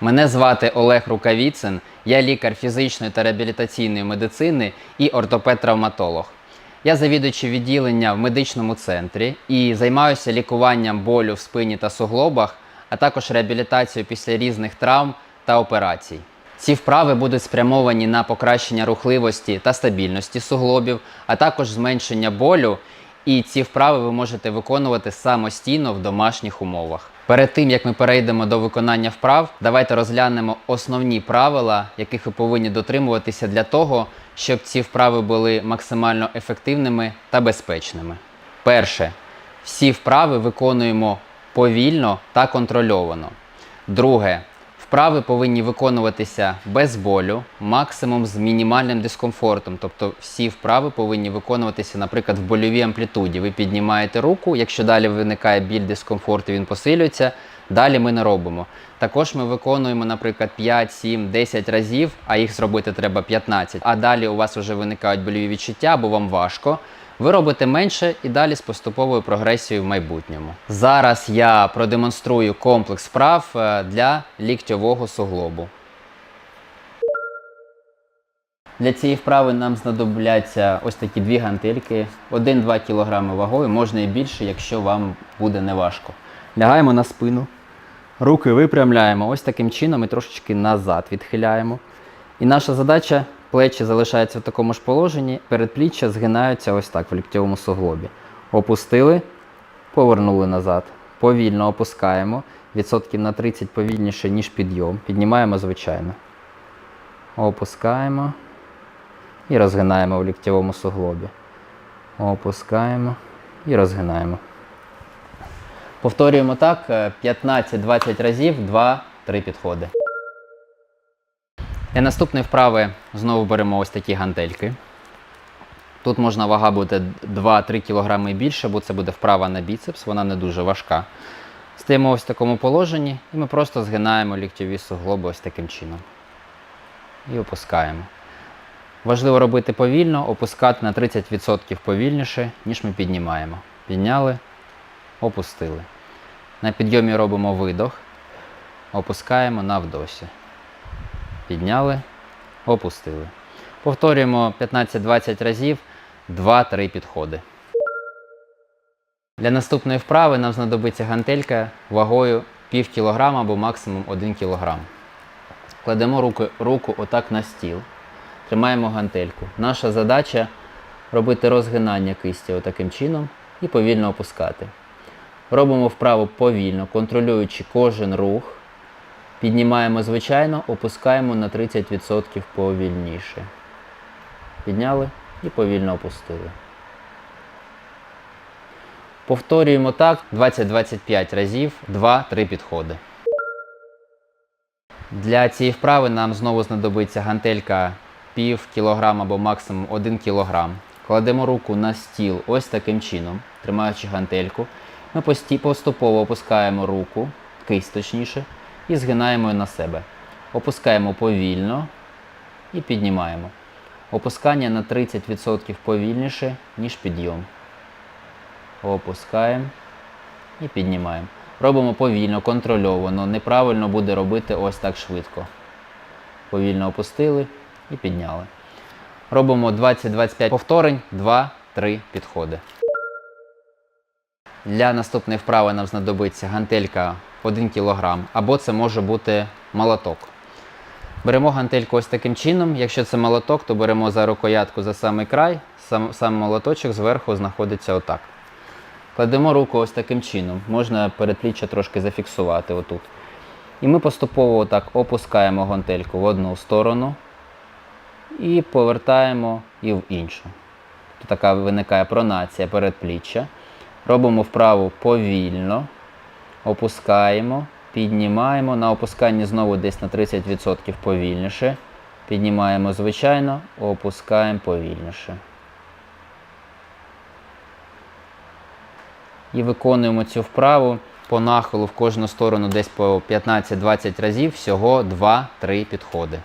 Мене звати Олег Рукавіцин, я лікар фізичної та реабілітаційної медицини і ортопед-травматолог. Я завідуючий відділення в медичному центрі і займаюся лікуванням болю в спині та суглобах, а також реабілітацією після різних травм та операцій. Ці вправи будуть спрямовані на покращення рухливості та стабільності суглобів, а також зменшення болю. І ці вправи ви можете виконувати самостійно в домашніх умовах. Перед тим як ми перейдемо до виконання вправ, давайте розглянемо основні правила, яких ви повинні дотримуватися для того, щоб ці вправи були максимально ефективними та безпечними. Перше, всі вправи виконуємо повільно та контрольовано. Друге, Вправи повинні виконуватися без болю, максимум з мінімальним дискомфортом. Тобто всі вправи повинні виконуватися, наприклад, в больовій амплітуді. Ви піднімаєте руку, якщо далі виникає біль дискомфорт, і він посилюється. Далі ми не робимо. Також ми виконуємо, наприклад, 5, 7, 10 разів, а їх зробити треба 15. А далі у вас вже виникають больові відчуття або вам важко. Ви робите менше і далі з поступовою прогресією в майбутньому. Зараз я продемонструю комплекс вправ е, для ліктьового суглобу. Для цієї вправи нам знадобляться ось такі дві гантельки, 1-2 кг вагою, можна і більше, якщо вам буде неважко. Лягаємо на спину, руки випрямляємо ось таким чином і трошечки назад відхиляємо. І наша задача плечі залишаються в такому ж положенні, передпліччя згинаються ось так в ліктьовому суглобі. Опустили, повернули назад. Повільно опускаємо. Відсотків на 30 повільніше, ніж підйом. Піднімаємо звичайно. Опускаємо і розгинаємо в ліктьовому суглобі. Опускаємо і розгинаємо. Повторюємо так е, 15-20 разів, 2-3 підходи. Для наступної вправи знову беремо ось такі гантельки. Тут можна вага буде 2-3 кг більше, бо це буде вправа на біцепс, вона не дуже важка. Стоїмо ось в такому положенні і ми просто згинаємо ліктьові суглоби ось таким чином. І опускаємо. Важливо робити повільно, опускати на 30% повільніше, ніж ми піднімаємо. Підняли, опустили. На підйомі робимо видох, опускаємо на вдосі. Підняли, опустили. Повторюємо 15-20 разів, 2-3 підходи. Для наступної вправи нам знадобиться гантелька вагою пів кілограма або максимум 1 кілограм. Кладемо руку, руку отак на стіл, тримаємо гантельку. Наша задача робити розгинання кисті отаким чином і повільно опускати. Робимо вправу повільно, контролюючи кожен рух. Піднімаємо звичайно, опускаємо на 30% повільніше. Підняли і повільно опустили. Повторюємо так 20-25 разів, 2-3 підходи. Для цієї вправи нам знову знадобиться гантелька пів кілограма або максимум 1 кілограм. Кладемо руку на стіл ось таким чином, тримаючи гантельку. Ми поступово опускаємо руку, кисть точніше, і згинаємо на себе. Опускаємо повільно і піднімаємо. Опускання на 30% повільніше, ніж підйом. Опускаємо і піднімаємо. Робимо повільно, контрольовано. Неправильно буде робити ось так швидко. Повільно опустили і підняли. Робимо 20-25 повторень, 2-3 підходи. Для наступної вправи нам знадобиться гантелька 1 кг, або це може бути молоток. Беремо гантельку ось таким чином. Якщо це молоток, то беремо за рукоятку за самий край, сам, сам молоточок зверху знаходиться отак. Кладемо руку ось таким чином. Можна передпліччя трошки зафіксувати отут. І ми поступово отак опускаємо гантельку в одну сторону і повертаємо і в іншу. Тут така виникає пронація передпліччя. Робимо вправу повільно, опускаємо, піднімаємо. На опусканні знову десь на 30% повільніше. Піднімаємо звичайно, опускаємо повільніше. І виконуємо цю вправу по нахилу в кожну сторону десь по 15-20 разів, всього 2-3 підходи.